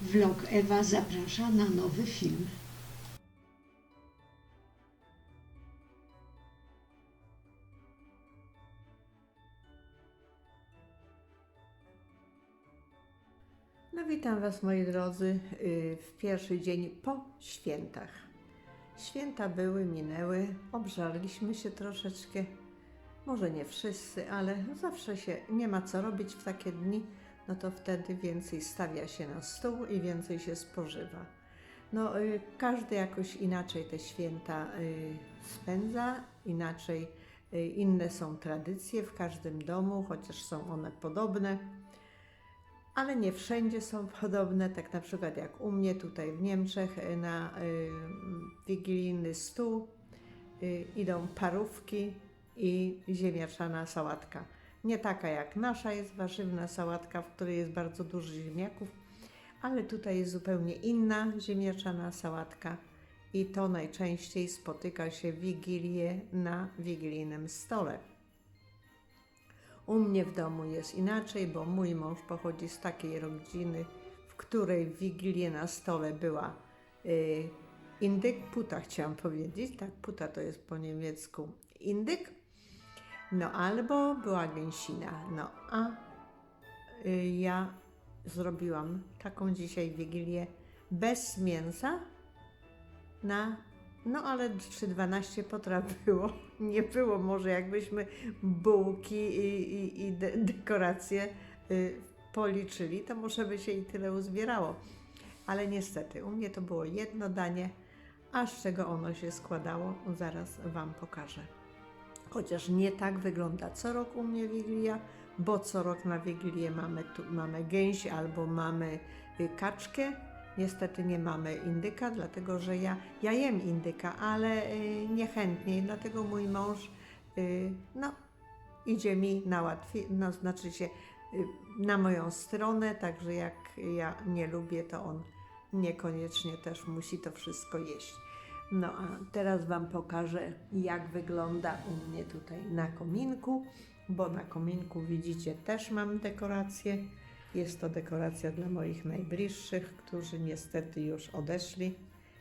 Vlog Ewa zaprasza na nowy film. No witam Was moi drodzy yy, w pierwszy dzień po świętach. Święta były, minęły, obżarliśmy się troszeczkę. Może nie wszyscy, ale zawsze się nie ma co robić w takie dni, no to wtedy więcej stawia się na stół i więcej się spożywa. No, y, każdy jakoś inaczej te święta y, spędza, inaczej y, inne są tradycje w każdym domu, chociaż są one podobne ale nie wszędzie są podobne. Tak na przykład jak u mnie tutaj w Niemczech na wigilijny stół idą parówki i ziemniaczana sałatka. Nie taka jak nasza jest warzywna sałatka, w której jest bardzo dużo ziemniaków, ale tutaj jest zupełnie inna ziemniaczana sałatka i to najczęściej spotyka się w Wigilię na wigilijnym stole. U mnie w domu jest inaczej, bo mój mąż pochodzi z takiej rodziny, w której w Wigilię na stole była y, indyk, puta chciałam powiedzieć, tak, puta to jest po niemiecku indyk, no albo była gęsina, no a y, ja zrobiłam taką dzisiaj Wigilię bez mięsa na no ale czy 12 potraw było? Nie było może jakbyśmy bułki i, i, i de dekoracje y, policzyli, to może by się i tyle uzbierało. Ale niestety, u mnie to było jedno danie, a z czego ono się składało, zaraz Wam pokażę. Chociaż nie tak wygląda co rok u mnie Wigilia, bo co rok na Wigilię mamy, tu, mamy gęś albo mamy y, kaczkę, Niestety nie mamy indyka, dlatego że ja, ja jem indyka, ale y, niechętnie, dlatego mój mąż y, no, idzie mi na łatwiej, no, znaczy się na moją stronę, także jak ja nie lubię, to on niekoniecznie też musi to wszystko jeść. No a teraz Wam pokażę, jak wygląda u mnie tutaj na kominku, bo na kominku widzicie też mam dekoracje. Jest to dekoracja dla moich najbliższych, którzy niestety już odeszli.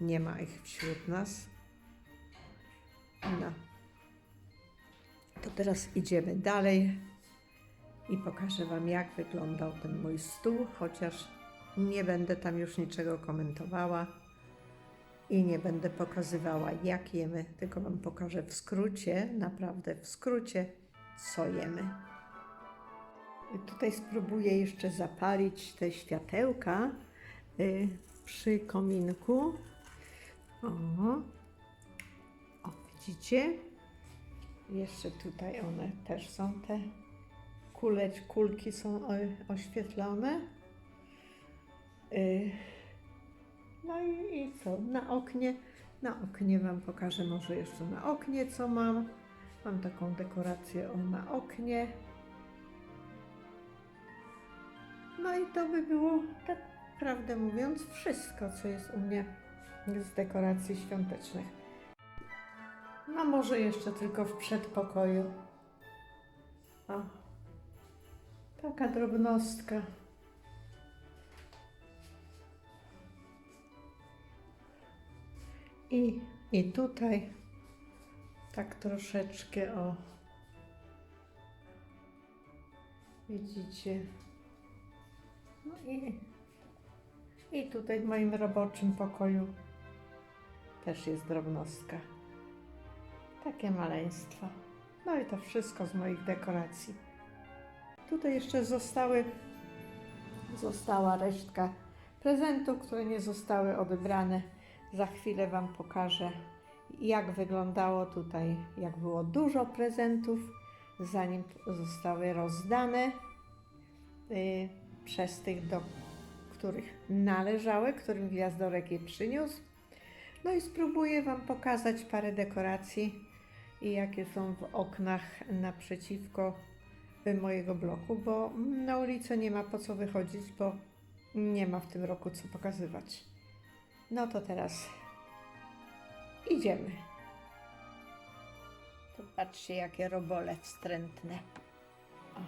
Nie ma ich wśród nas. No. To teraz idziemy dalej i pokażę Wam, jak wyglądał ten mój stół, chociaż nie będę tam już niczego komentowała i nie będę pokazywała, jak jemy, tylko Wam pokażę w skrócie, naprawdę w skrócie, co jemy. Tutaj spróbuję jeszcze zapalić te światełka y, przy kominku. O, o, widzicie? Jeszcze tutaj one też są te kuleć, kulki są o- oświetlone. Y, no i, i co? Na oknie, na oknie Wam pokażę może jeszcze na oknie co mam. Mam taką dekorację o na oknie. No i to by było, tak prawdę mówiąc, wszystko, co jest u mnie z dekoracji świątecznych. No może jeszcze tylko w przedpokoju. O, taka drobnostka. I, I tutaj tak troszeczkę o. Widzicie? No i, i tutaj w moim roboczym pokoju też jest drobnostka. Takie maleństwo. No i to wszystko z moich dekoracji. Tutaj jeszcze zostały, została resztka prezentów, które nie zostały odebrane. Za chwilę Wam pokażę, jak wyglądało tutaj, jak było dużo prezentów, zanim zostały rozdane. Yy, przez tych, do których należały, którym gwiazdorek je przyniósł. No i spróbuję Wam pokazać parę dekoracji i jakie są w oknach naprzeciwko y, mojego bloku, bo na ulicę nie ma po co wychodzić, bo nie ma w tym roku co pokazywać. No to teraz idziemy. Tu patrzcie, jakie robole wstrętne. O.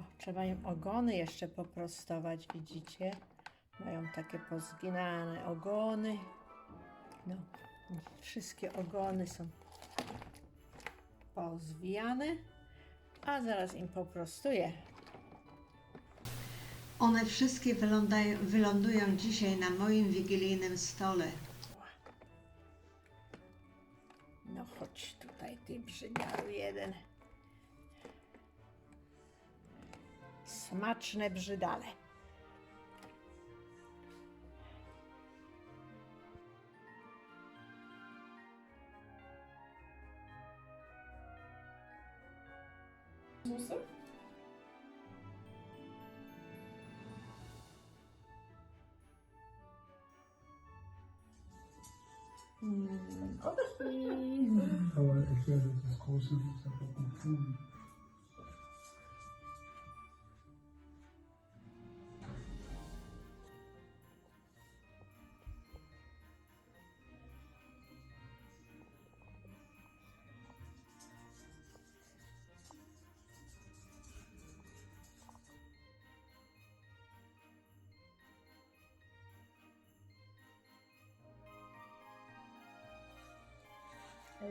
O, trzeba im ogony jeszcze poprostować, widzicie? Mają takie pozginane ogony. No, wszystkie ogony są pozwijane, a zaraz im poprostuję. One wszystkie wylądają, wylądują dzisiaj na moim wigilijnym stole. No chodź tutaj, ty brzydziaru jeden. Smaczne brzydale. Mm, okay. Aber erklärt das große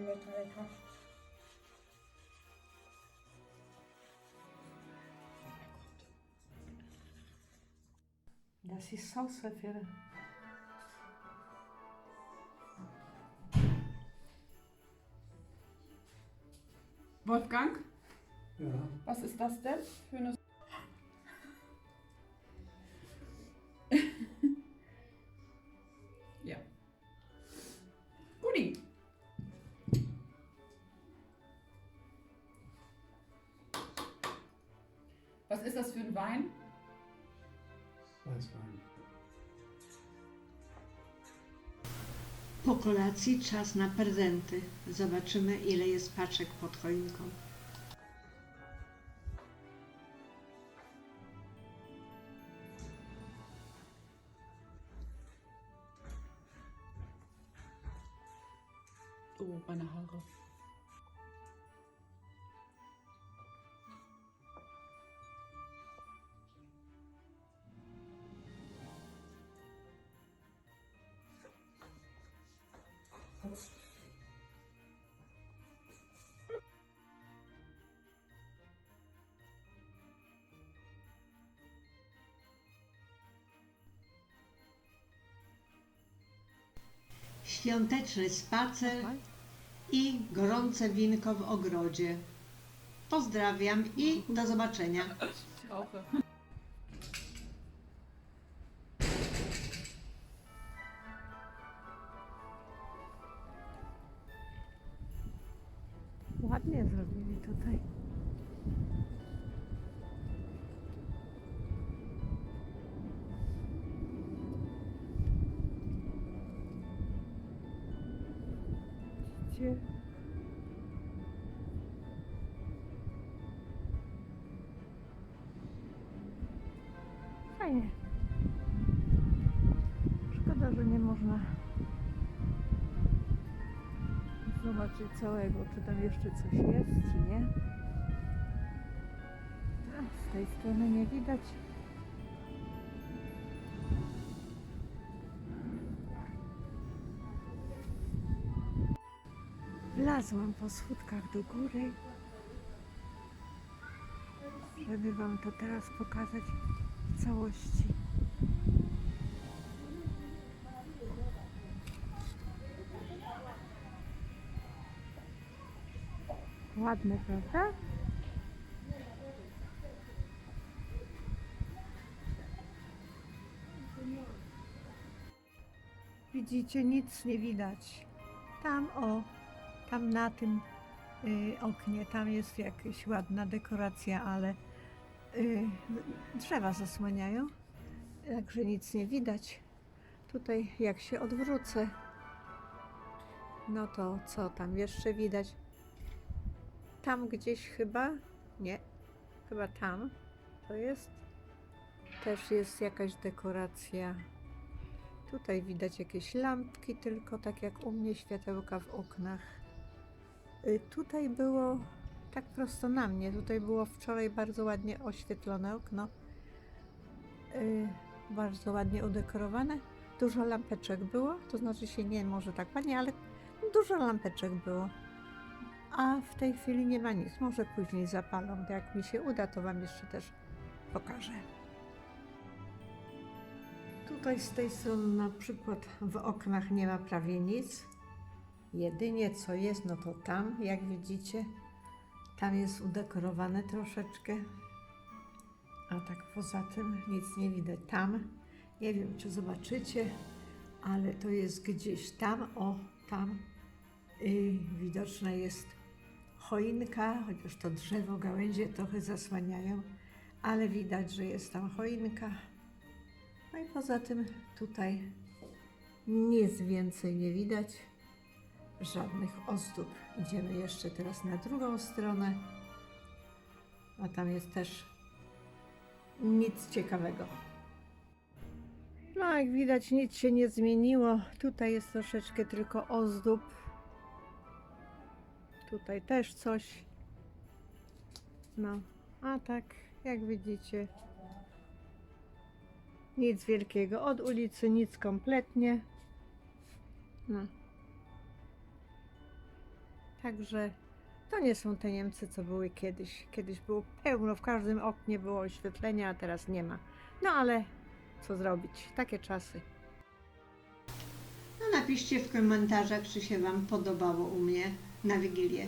Lecker, lecker. Das ist für Wolfgang, Ja, was ist das denn für eine Was ist das für ein Wein? Weißwein. Po kolacji czas na prezenty. Zobaczymy, ile jest paczek pod choinką. Oh, meine Haare. Świąteczny spacer i gorące winko w ogrodzie. Pozdrawiam i do zobaczenia. Ładnie zrobili tutaj. Widzicie? Fajnie. Szkoda, że nie można zobaczyć całego, czy tam jeszcze coś jest, czy nie. Z tej strony nie widać. Wlazłam po schódkach do góry, żeby Wam to teraz pokazać w całości. Ładne, prawda? Widzicie, nic nie widać. Tam, o, tam na tym y, oknie, tam jest jakaś ładna dekoracja, ale y, drzewa zasłaniają, także nic nie widać. Tutaj, jak się odwrócę, no to co tam jeszcze widać? Tam gdzieś chyba, nie, chyba tam to jest. Też jest jakaś dekoracja. Tutaj widać jakieś lampki, tylko tak jak u mnie światełka w oknach. Y, Tutaj było tak prosto na mnie. Tutaj było wczoraj bardzo ładnie oświetlone okno. Y, bardzo ładnie udekorowane. Dużo lampeczek było, to znaczy się nie może tak ładnie, ale dużo lampeczek było. A w tej chwili nie ma nic. Może później zapalą. Jak mi się uda, to Wam jeszcze też pokażę. Tutaj z tej strony na przykład w oknach nie ma prawie nic. Jedynie co jest, no to tam, jak widzicie, tam jest udekorowane troszeczkę. A tak poza tym nic nie widać tam. Nie wiem, czy zobaczycie, ale to jest gdzieś tam, o tam. Yy, widoczna jest choinka, chociaż to drzewo, gałęzie trochę zasłaniają, ale widać, że jest tam choinka. No i poza tym tutaj nic więcej nie widać, żadnych ozdób. Idziemy jeszcze teraz na drugą stronę, a tam jest też nic ciekawego. No, jak widać, nic się nie zmieniło. Tutaj jest troszeczkę tylko ozdób. Tutaj też coś. No, a tak, jak widzicie, nic wielkiego. Od ulicy nic kompletnie. No. Także to nie są te Niemcy, co były kiedyś. Kiedyś było pełno, w każdym oknie było oświetlenia, a teraz nie ma. No ale co zrobić? Takie czasy. No napiszcie w komentarzach, czy się Wam podobało u mnie na Wigilię.